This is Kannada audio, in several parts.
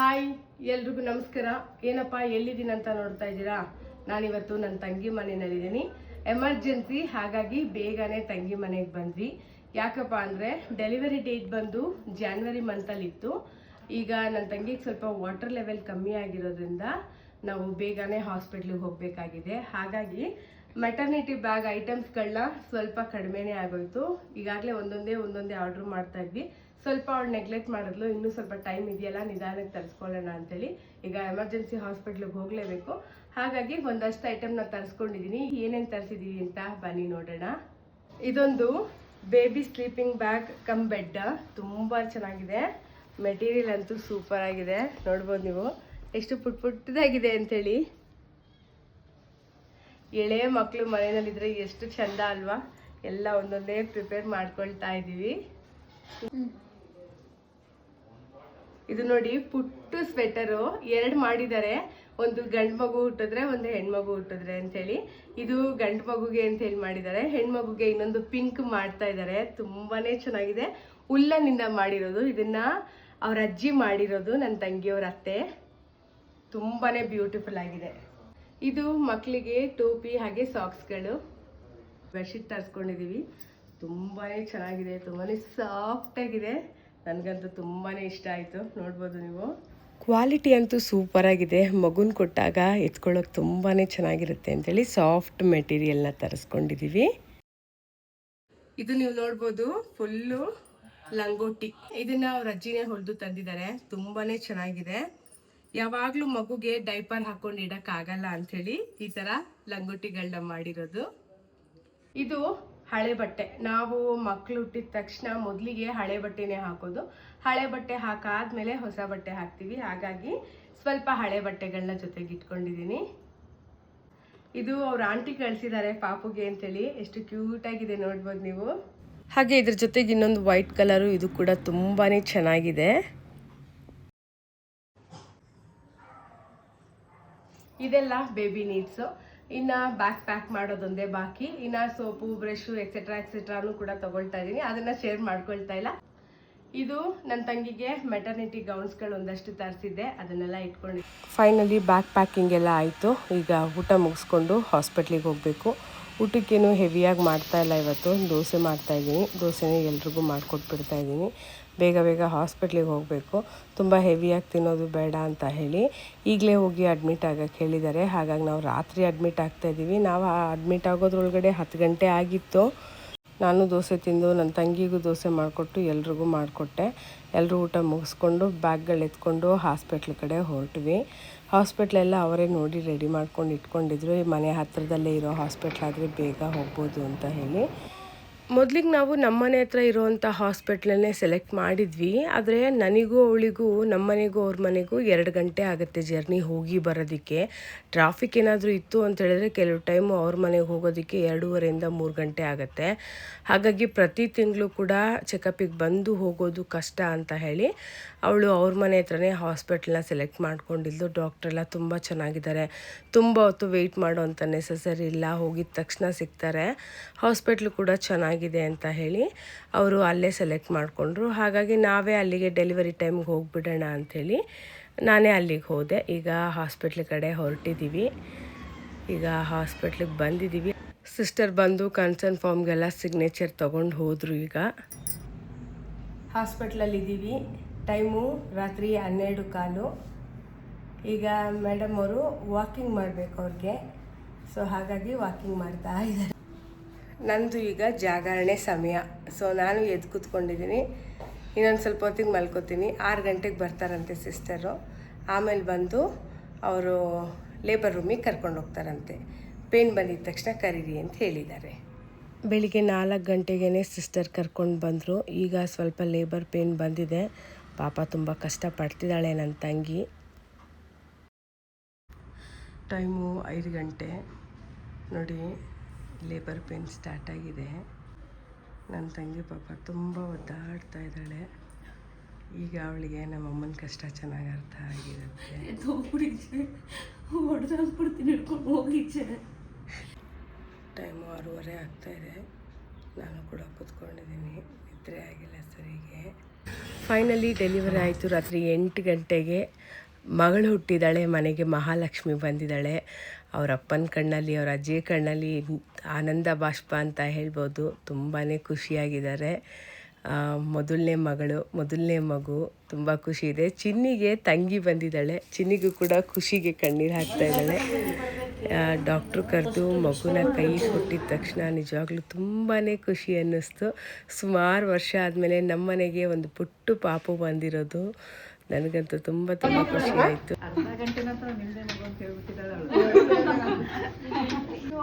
ಹಾಯ್, ಎಲ್ರಿಗೂ ನಮಸ್ಕಾರ. ಏನಪ್ಪ, ಎಲ್ಲಿದ್ದೀನಿ ಅಂತ ನೋಡ್ತಾ ಇದ್ದೀರಾ? ನಾನಿವತ್ತು ನನ್ನ ತಂಗಿ ಮನೆಯಲ್ಲಿದ್ದೀನಿ. ಎಮರ್ಜೆನ್ಸಿ ಹಾಗಾಗಿ ಬೇಗನೆ ತಂಗಿ ಮನೆಗೆ ಬಂದ್ವಿ. ಯಾಕಪ್ಪ ಅಂದರೆ ಡೆಲಿವರಿ ಡೇಟ್ ಬಂದು ಜಾನ್ವರಿ ಮಂತಲ್ಲಿತ್ತು ಈಗ ನನ್ನ ತಂಗಿಗೆ ಸ್ವಲ್ಪ ವಾಟರ್ ಲೆವೆಲ್ ಕಮ್ಮಿ ಆಗಿರೋದ್ರಿಂದ ನಾವು ಬೇಗನೆ ಹಾಸ್ಪಿಟ್ಲಿಗೆ ಹೋಗಬೇಕಾಗಿದೆ. ಹಾಗಾಗಿ ಮೆಟರ್ನಿಟಿ ಬ್ಯಾಗ್ ಐಟಮ್ಸ್ಗಳನ್ನ ಸ್ವಲ್ಪ ಕಡಿಮೆನೇ ಆಗೋಯ್ತು. ಈಗಾಗಲೇ ಒಂದೊಂದೇ ಒಂದೊಂದೇ ಆರ್ಡ್ರ್ ಮಾಡ್ತಾ ಇದ್ವಿ. ಸ್ವಲ್ಪ ಅವ್ಳು ನೆಗ್ಲೆಕ್ಟ್ ಮಾಡಿದ್ಲು, ಇನ್ನೂ ಸ್ವಲ್ಪ ಟೈಮ್ ಇದೆಯಲ್ಲ, ನಿಧಾನಕ್ಕೆ ತರಿಸ್ಕೊಳ್ಳೋಣ ಅಂತೇಳಿ ಈಗ ಎಮರ್ಜೆನ್ಸಿ ಹಾಸ್ಪಿಟ್ಲಿಗೆ ಹೋಗಲೇಬೇಕು. ಹಾಗಾಗಿ ಒಂದಷ್ಟು ಐಟಮ್ನ ತರಿಸ್ಕೊಂಡಿದ್ದೀನಿ ಏನೇನು ತರಿಸಿದ್ದೀವಿ ಅಂತ ಬನ್ನಿ ನೋಡೋಣ. ಇದೊಂದು baby sleeping bag cum bed ತುಂಬ ಚೆನ್ನಾಗಿದೆ. ಮೆಟೀರಿಯಲ್ ಅಂತೂ ಸೂಪರ್ ಆಗಿದೆ. ನೋಡ್ಬೋದು ನೀವು. ಎಷ್ಟು ಪುಟ್ ಪುಟ್ಟದಾಗಿದೆ ಅಂಥೇಳಿ ಎಳೆ ಮಕ್ಕಳು ಮನೆಯಲ್ಲಿದ್ದರೆ ಎಷ್ಟು ಚಂದ ಅಲ್ವಾ? ಎಲ್ಲ ಒಂದೊಂದೇ ಪ್ರಿಪೇರ್ ಮಾಡ್ಕೊಳ್ತಾ ಇದ್ದೀವಿ ಇದು ನೋಡಿ ಪುಟ್ಟು ಸ್ವೆಟರು ಎರಡು ಮಾಡಿದ್ದಾರೆ. ಒಂದು ಗಂಡು ಮಗು ಹುಟ್ಟಿದ್ರೆ ಒಂದು ಹೆಣ್ಮಗು ಹುಟ್ಟಿದ್ರೆ ಅಂತೇಳಿ ಇದು ಗಂಡು ಮಗುಗೆ ಅಂತ ಹೇಳಿ ಮಾಡಿದ್ದಾರೆ. ಹೆಣ್ಮಗುಗೆ ಇನ್ನೊಂದು ಪಿಂಕ್ ಮಾಡ್ತಾ ಇದ್ದಾರೆ. ತುಂಬಾನೇ ಚೆನ್ನಾಗಿದೆ. ಉಲ್ಲನಿಂದ ಮಾಡಿರೋದು. ಇದನ್ನ ಅವ್ರ ಅಜ್ಜಿ ಮಾಡಿರೋದು ನನ್ನ ತಂಗಿಯವ್ರ ಅತ್ತೆ. ತುಂಬಾನೇ ಬ್ಯೂಟಿಫುಲ್ ಆಗಿದೆ. ಇದು ಮಕ್ಕಳಿಗೆ ಟೋಪಿ ಹಾಗೆ ಸಾಕ್ಸ್ಗಳು ಬೆಡ್ಶೀಟ್ ತರಿಸ್ಕೊಂಡಿದ್ದೀವಿ ತುಂಬಾ ಚೆನ್ನಾಗಿದೆ. ತುಂಬಾ ಸಾಫ್ಟ್ ಆಗಿದೆ. ನನಗಂತೂ ತುಂಬಾ ಇಷ್ಟ ಆಯಿತು. ನೋಡ್ಬೋದು ನೀವು. ಕ್ವಾಲಿಟಿ ಅಂತೂ ಸೂಪರ್ ಆಗಿದೆ. ಮಗುನ ಕೊಟ್ಟಾಗ ಎತ್ಕೊಳ್ಳೋಕೆ ತುಂಬಾ ಚೆನ್ನಾಗಿರುತ್ತೆ ಅಂತೇಳಿ ಸಾಫ್ಟ್ ಮೆಟೀರಿಯಲ್ನ ತರಿಸ್ಕೊಂಡಿದ್ದೀವಿ ಇದು ನೀವು ನೋಡ್ಬೋದು ಫುಲ್ಲು ಲಂಗೋಟಿ. ಇದನ್ನ ಅವ್ರ ಅಜ್ಜಿನೇ ಹೊಲಿದು ತಂದಿದ್ದಾರೆ. ತುಂಬಾ ಚೆನ್ನಾಗಿದೆ. ಯಾವಾಗಲೂ ಮಗುಗೆ ಡೈಪರ್ ಹಾಕೊಂಡು ಇಡೋಕ್ಕಾಗಲ್ಲ ಅಂಥೇಳಿ ಈ ಥರ ಲಂಗೋಟಿಗಳನ್ನ ಮಾಡಿರೋದು. ಇದು ಹಳೆ ಬಟ್ಟೆ. ನಾವು ಮಕ್ಕಳು ಹುಟ್ಟಿದ ತಕ್ಷಣ ಮೊದಲಿಗೆ ಹಳೆ ಬಟ್ಟೆನೇ ಹಾಕೋದು. ಹಳೆ ಬಟ್ಟೆ ಹಾಕಾದ್ಮೇಲೆ ಹೊಸ ಬಟ್ಟೆ ಹಾಕ್ತೀವಿ. ಹಾಗಾಗಿ ಸ್ವಲ್ಪ ಹಳೆ ಬಟ್ಟೆಗಳನ್ನ ಜೊತೆಗೆ ಇಟ್ಕೊಂಡಿದ್ದೀನಿ. ಇದು ಅವ್ರ ಆಂಟಿ ಕಳಿಸಿದ್ದಾರೆ ಪಾಪುಗೆ ಅಂತೇಳಿ. ಎಷ್ಟು ಕ್ಯೂಟ್ ಆಗಿದೆ ನೋಡ್ಬೋದು ನೀವು. ಹಾಗೆ ಇದ್ರ ಜೊತೆಗೆ ಇನ್ನೊಂದು ವೈಟ್ ಕಲರು ಇದು ಕೂಡ ತುಂಬಾ ಚೆನ್ನಾಗಿದೆ. ಇದೆಲ್ಲ ಬೇಬಿ ನೀಡ್ಸು. ಇನ್ನ ಬ್ಯಾಕ್ ಪ್ಯಾಕ್ ಮಾಡೋದೊಂದೇ ಬಾಕಿ. ಇನ್ನ ಸೋಪು ಬ್ರಷು ಎಕ್ಸೆಟ್ರಾ ಎಕ್ಸೆಟ್ರಾನು ಕೂಡ ತಗೊಳ್ತಾ ಇದ್ದೀನಿ ಅದನ್ನ ಶೇರ್ ಮಾಡ್ಕೊಳ್ತಾ ಇಲ್ಲ. ಇದು ನನ್ನ ತಂಗಿಗೆ ಮೆಟರ್ನಿಟಿ ಗೌನ್ಸ್ಗಳು ಒಂದಷ್ಟು ತರಿಸಿದ್ದೆ. ಅದನ್ನೆಲ್ಲ ಇಟ್ಕೊಂಡು ಫೈನಲಿ ಬ್ಯಾಕ್ ಪ್ಯಾಕಿಂಗ್ ಎಲ್ಲ ಆಯಿತು. ಈಗ ಊಟ ಮುಗಿಸ್ಕೊಂಡು ಹಾಸ್ಪಿಟ್ಲಿಗೆ ಹೋಗಬೇಕು. ಊಟಕ್ಕೇನು ಹೆವಿಯಾಗಿ ಮಾಡ್ತಾ ಇಲ್ಲ ಇವತ್ತು. ದೋಸೆ ಮಾಡ್ತಾಯಿದ್ದೀನಿ ದೋಸೆನೇ ಎಲ್ರಿಗೂ ಮಾಡಿಕೊಟ್ಬಿಡ್ತಾ ಇದ್ದೀನಿ ಬೇಗ ಬೇಗ ಹಾಸ್ಪಿಟ್ಲಿಗೆ ಹೋಗಬೇಕು. ತುಂಬ ಹೆವಿಯಾಗಿ ತಿನ್ನೋದು ಬೇಡ ಅಂತ ಹೇಳಿ ಈಗಲೇ ಹೋಗಿ ಅಡ್ಮಿಟ್ ಆಗಕ್ಕೆ ಹೇಳಿದ್ದಾರೆ. ಹಾಗಾಗಿ ನಾವು ರಾತ್ರಿ ಅಡ್ಮಿಟ್ ಆಗ್ತಾ ಇದ್ದೀವಿ. ನಾವು ಅಡ್ಮಿಟ್ ಆಗೋದ್ರೊಳಗಡೆ ಹತ್ತು ಗಂಟೆ ಆಗಿತ್ತು. ನಾನು ದೋಸೆ ತಿಂದು ನನ್ನ ತಂಗಿಗೂ ದೋಸೆ ಮಾಡಿಕೊಟ್ಟು ಎಲ್ರಿಗೂ ಮಾಡಿಕೊಟ್ಟೆ. ಎಲ್ಲರೂ ಊಟ ಮುಗಿಸ್ಕೊಂಡು ಬ್ಯಾಗ್ಗಳು ಎತ್ಕೊಂಡು ಹಾಸ್ಪಿಟ್ಲ್ ಕಡೆ ಹೊರಟ್ವಿ. ಹಾಸ್ಪಿಟ್ಲೆಲ್ಲ ಅವರೇ ನೋಡಿ ರೆಡಿ ಮಾಡ್ಕೊಂಡು ಇಟ್ಕೊಂಡಿದ್ರು. ಮನೆ ಹತ್ತಿರದಲ್ಲೇ ಇರೋ ಹಾಸ್ಪಿಟ್ಲ್ ಆದರೆ ಬೇಗ ಹೋಗ್ಬೋದು ಅಂತ ಹೇಳಿ. ಮೊದಲಿಗೆ ನಾವು ನಮ್ಮನೆ ಹತ್ರ ಇರೋವಂಥ ಹಾಸ್ಪಿಟ್ಲನ್ನೇ ಸೆಲೆಕ್ಟ್ ಮಾಡಿದ್ವಿ. ಆದರೆ ನನಗೂ ಅವಳಿಗೂ, ನಮ್ಮನೆಗೂ, ಅವ್ರ ಮನೆಗೂ ಎರಡು ಗಂಟೆ ಆಗುತ್ತೆ ಜರ್ನಿ ಹೋಗಿ ಬರೋದಕ್ಕೆ. ಟ್ರಾಫಿಕ್ ಏನಾದರೂ ಇತ್ತು ಅಂತ ಹೇಳಿದ್ರೆ ಕೆಲವು ಟೈಮು ಅವ್ರ ಮನೆಗೆ ಹೋಗೋದಕ್ಕೆ ಎರಡೂವರೆಯಿಂದ ಮೂರು ಗಂಟೆ ಆಗುತ್ತೆ. ಹಾಗಾಗಿ ಪ್ರತಿ ತಿಂಗಳು ಕೂಡ ಚೆಕಪಿಗೆ ಬಂದು ಹೋಗೋದು ಕಷ್ಟ ಅಂತ ಹೇಳಿ ಅವಳು ಅವ್ರ ಮನೆ ಹತ್ರನೇ ಹಾಸ್ಪಿಟ್ಲನ್ನ ಸೆಲೆಕ್ಟ್ ಮಾಡ್ಕೊಂಡಿದ್ದು. ಡಾಕ್ಟ್ರೆಲ್ಲ ತುಂಬ ಚೆನ್ನಾಗಿದ್ದಾರೆ. ತುಂಬ ಹೊತ್ತು ವೆಯ್ಟ್ ಅಂತ ನೆಸೆಸರಿ ಇಲ್ಲ. ಹೋಗಿದ ತಕ್ಷಣ ಸಿಗ್ತಾರೆ. ಹಾಸ್ಪಿಟ್ಲು ಕೂಡ ಚೆನ್ನಾಗಿದೆ ಅಂತ ಹೇಳಿ ಅವರು ಅಲ್ಲೇ ಸೆಲೆಕ್ಟ್ ಮಾಡಿಕೊಂಡ್ರು. ಹಾಗಾಗಿ ನಾವೇ ಅಲ್ಲಿಗೆ ಡೆಲಿವರಿ ಟೈಮ್ಗೆ ಹೋಗ್ಬಿಡೋಣ ಅಂಥೇಳಿ ನಾನೇ ಅಲ್ಲಿಗೆ ಹೋದೆ. ಈಗ ಹಾಸ್ಪಿಟ್ಲ್ ಕಡೆ ಹೊರಟಿದ್ದೀವಿ ಈಗ ಹಾಸ್ಪಿಟ್ಲಿಗೆ ಬಂದಿದ್ದೀವಿ ಸಿಸ್ಟರ್ ಬಂದು ಕನ್ಸರ್ನ್ ಫಾರ್ಮ್ಗೆಲ್ಲ ಸಿಗ್ನೇಚರ್ ತೊಗೊಂಡು ಹೋದರು ಈಗ. ಹಾಸ್ಪಿಟ್ಲಲ್ಲಿದ್ದೀವಿ ಟೈಮು ರಾತ್ರಿ ಹನ್ನೆರಡು ಕಾಲು. ಈಗ ಮೇಡಮ್ ಅವರು ವಾಕಿಂಗ್ ಮಾಡಬೇಕು ಅವ್ರಿಗೆ. ಸೊ ಹಾಗಾಗಿ ವಾಕಿಂಗ್ ಮಾಡ್ತಾ ಇದ್ದಾರೆ. ನಂದು ಈಗ ಜಾಗರಣೆ ಸಮಯ. ಸೊ ನಾನು ಎದ್ದು ಕೂತ್ಕೊಂಡಿದ್ದೀನಿ ಇನ್ನೊಂದು ಸ್ವಲ್ಪ ಹೊತ್ತಿಗೆ ಮಲ್ಕೋತೀನಿ. ಆರು ಗಂಟೆಗೆ ಬರ್ತಾರಂತೆ ಸಿಸ್ಟರು ಆಮೇಲೆ ಬಂದು ಅವರು ಲೇಬರ್ ರೂಮಿಗೆ ಕರ್ಕೊಂಡು ಹೋಗ್ತಾರಂತೆ. ಪೇನ್ ಬಂದಿದ ತಕ್ಷಣ ಕರೀರಿ ಅಂತ ಹೇಳಿದ್ದಾರೆ. ಬೆಳಿಗ್ಗೆ ನಾಲ್ಕು ಗಂಟೆಗೇ ಸಿಸ್ಟರ್ ಕರ್ಕೊಂಡು ಬಂದರು. ಈಗ ಸ್ವಲ್ಪ ಲೇಬರ್ ಪೇನ್ ಬಂದಿದೆ. ಪಾಪ ತುಂಬ ಕಷ್ಟಪಡ್ತಿದ್ದಾಳೆ ನನ್ನ ತಂಗಿ. ಟೈಮು ಐದು ಗಂಟೆ. ನೋಡಿ ಲೇಬರ್ ಪೇನ್ ಸ್ಟಾರ್ಟ್ ಆಗಿದೆ. ನನ್ನ ತಂಗಿ ಪಾಪ ತುಂಬ ಒದ್ದಾಡ್ತಾ ಇದ್ದಾಳೆ. ಈಗ ಅವಳಿಗೆ ನಮ್ಮ ಅಮ್ಮನ ಕಷ್ಟ ಚೆನ್ನಾಗಿ ಅರ್ಥ ಆಗಿರುತ್ತೆ. ಹೊಡೆದಾಕ್ಬಿಡ್ತೀನಿ ಹಿಡ್ಕೊಂಡು ಹೋಗಿಚ್ಚೆ ಟೈಮು ಆರೂವರೆ ಆಗ್ತಾಯಿದೆ ನಾನು ಕೂಡ ಕೂತ್ಕೊಂಡಿದ್ದೀನಿ. ನಿದ್ರೆ ಆಗಿಲ್ಲ ಸರಿಗೆ. ಫೈನಲಿ ಡೆಲಿವರಿ ಆಯಿತು ರಾತ್ರಿ ಎಂಟು ಗಂಟೆಗೆ. ಮಗಳು ಹುಟ್ಟಿದ್ದಾಳೆ ಮನೆಗೆ ಮಹಾಲಕ್ಷ್ಮಿ ಬಂದಿದ್ದಾಳೆ. ಅವ್ರ ಅಪ್ಪನ ಕಣ್ಣಲ್ಲಿ, ಅವ್ರ ಅಜ್ಜಿ ಕಣ್ಣಲ್ಲಿ ಆನಂದ ಬಾಷ್ಪ ಅಂತ ಹೇಳ್ಬೋದು. ತುಂಬಾ ಖುಷಿಯಾಗಿದ್ದಾರೆ. ಮೊದಲನೇ ಮಗಳು, ಮೊದಲನೇ ಮಗು, ತುಂಬ ಖುಷಿ ಇದೆ. ಚಿನ್ನಿಗೆ ತಂಗಿ ಬಂದಿದ್ದಾಳೆ. ಚಿನ್ನಿಗೂ ಕೂಡ ಖುಷಿಗೆ ಕಣ್ಣೀರು ಹಾಕ್ತಾ ಇದ್ದಾಳೆ. ಡಾಕ್ಟ್ರು ಕರೆದು ಮಗುನ ಕೈ ಕೊಟ್ಟಿದ ತಕ್ಷಣ ನಿಜವಾಗ್ಲೂ ತುಂಬಾ ಖುಷಿ ಅನ್ನಿಸ್ತು. ಸುಮಾರು ವರ್ಷ ಆದಮೇಲೆ ನಮ್ಮನೆಗೆ ಒಂದು ಪುಟ್ಟು ಪಾಪು ಬಂದಿರೋದು. ನನಗಂತೂ ತುಂಬ ತುಂಬ ಖುಷಿ ಆಯಿತು.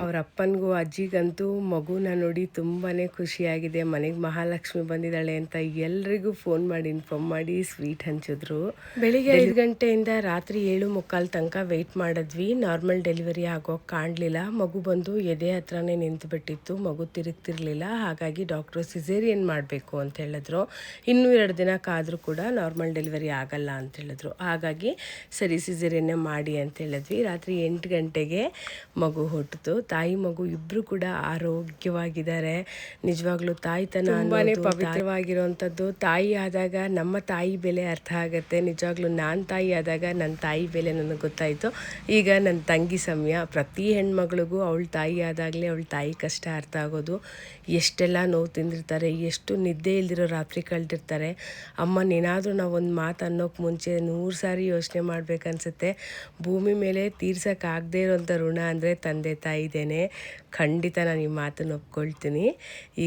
ಅವ್ರ ಅಪ್ಪನಿಗೂ ಅಜ್ಜಿಗಂತೂ ಮಗುನ ನೋಡಿ ತುಂಬಾ ಖುಷಿಯಾಗಿದೆ. ಮನೆಗೆ ಮಹಾಲಕ್ಷ್ಮಿ ಬಂದಿದ್ದಾಳೆ ಅಂತ ಎಲ್ರಿಗೂ ಫೋನ್ ಮಾಡಿ ಇನ್ಫಾರ್ಮ್ ಮಾಡಿ ಸ್ವೀಟ್ ಹಂಚಿದ್ರು. ಬೆಳಿಗ್ಗೆ ಐದು ಗಂಟೆಯಿಂದ ರಾತ್ರಿ ಏಳು ಮುಕ್ಕಾಲು ತನಕ ವೆಯ್ಟ್ ಮಾಡಿದ್ವಿ. ನಾರ್ಮಲ್ ಡೆಲಿವರಿ ಆಗೋಕೆ ಕಾಣಲಿಲ್ಲ. ಮಗು ಬಂದು ಎದೆ ಹತ್ರನೇ ನಿಂತು ಬಿಟ್ಟಿತ್ತು ಮಗು ತಿರುಗ್ತಿರ್ಲಿಲ್ಲ. ಹಾಗಾಗಿ ಡಾಕ್ಟ್ರು ಸಿಸೇರಿಯನ್ ಮಾಡಬೇಕು ಅಂತ ಹೇಳಿದ್ರು. ಇನ್ನೂ ಎರಡು ದಿನ ಕಾದರೂ ಕೂಡ ನಾರ್ಮಲ್ ಡೆಲಿವರಿ ಆಗಲ್ಲ ಅಂತ ಹೇಳಿದ್ರು. ಹಾಗಾಗಿ ಸರಿ ಸಿಸೇರಿಯನ್ನೇ ಮಾಡಿ ಅಂತ ಹೇಳಿದ್ವಿ. ರಾತ್ರಿ ಎಂಟು ಗಂಟೆಗೆ ಮಗು ಹೊಟ್ಟಿತು ತಾಯಿ ಮಗು ಇಬ್ಬರು ಕೂಡ ಆರೋಗ್ಯವಾಗಿದ್ದಾರೆ. ನಿಜವಾಗ್ಲೂ ತಾಯ್ತನ ತುಂಬಾನೇ ಪವಿತ್ರವಾಗಿರುವಂಥದ್ದು. ತಾಯಿ ಆದಾಗ ನಮ್ಮ ತಾಯಿ ಬೆಲೆ ಅರ್ಥ ಆಗುತ್ತೆ. ನಿಜವಾಗ್ಲೂ ನಾನು ತಾಯಿ ಆದಾಗ ನನ್ನ ತಾಯಿ ಬೆಲೆ ನನಗೆ ಗೊತ್ತಾಯಿತು. ಈಗ ನನ್ನ ತಂಗಿ ಸಮಯ. ಪ್ರತಿ ಹೆಣ್ಮಗಳಿಗೂ ಅವಳ ತಾಯಿ ಆದಾಗಲೇ ಅವಳ ತಾಯಿ ಕಷ್ಟ ಅರ್ಥ ಆಗೋದು. ಎಷ್ಟೆಲ್ಲ ನೋವು ತಿಂದಿರ್ತಾರೆ ಎಷ್ಟು ನಿದ್ದೆ ಇಲ್ದಿರೋ ರಾತ್ರಿ ಕಳೆದಿರ್ತಾರೆ. ಅಮ್ಮನೇನಾದರೂ ನಾವು ಒಂದು ಮಾತು ಅನ್ನೋಕ್ಕೆ ಮುಂಚೆ ನೂರು ಸಾರಿ ಯೋಚನೆ ಮಾಡ್ಬೇಕನ್ಸುತ್ತೆ. ಭೂಮಿ ಮೇಲೆ ತೀರ್ಸೋಕ್ಕಾಗದೇ ಇರೋಂಥ ಋಣ ಅಂದರೆ ತಂದೆ ತಾಯಿದೇನೆ ಖಂಡಿತ ನಾನು ಈ ಮಾತನ್ನು ಒಪ್ಕೊಳ್ತೀನಿ.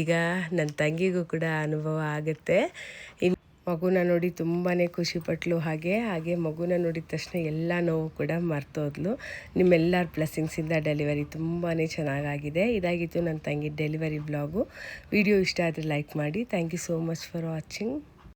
ಈಗ ನನ್ನ ತಂಗಿಗೂ ಕೂಡ ಅನುಭವ ಆಗುತ್ತೆ. ಇನ್ನು ಮಗುನ ನೋಡಿ ತುಂಬಾ ಖುಷಿಪಟ್ಲು ಹಾಗೆ ಹಾಗೆ ಮಗುನ ನೋಡಿದ ತಕ್ಷಣ ಎಲ್ಲ ನೋವು ಕೂಡ ಮರ್ತೋದ್ಲು. ನಿಮ್ಮೆಲ್ಲರ ಬ್ಲೆಸ್ಸಿಂಗ್ಸಿಂದ ಡೆಲಿವರಿ ತುಂಬಾ ಚೆನ್ನಾಗಾಗಿದೆ. ಇದಾಗಿತ್ತು ನನ್ನ ತಂಗಿ ಡೆಲಿವರಿ ಬ್ಲಾಗು. ವಿಡಿಯೋ ಇಷ್ಟ ಆದರೆ ಲೈಕ್ ಮಾಡಿ. Thank you so much for watching.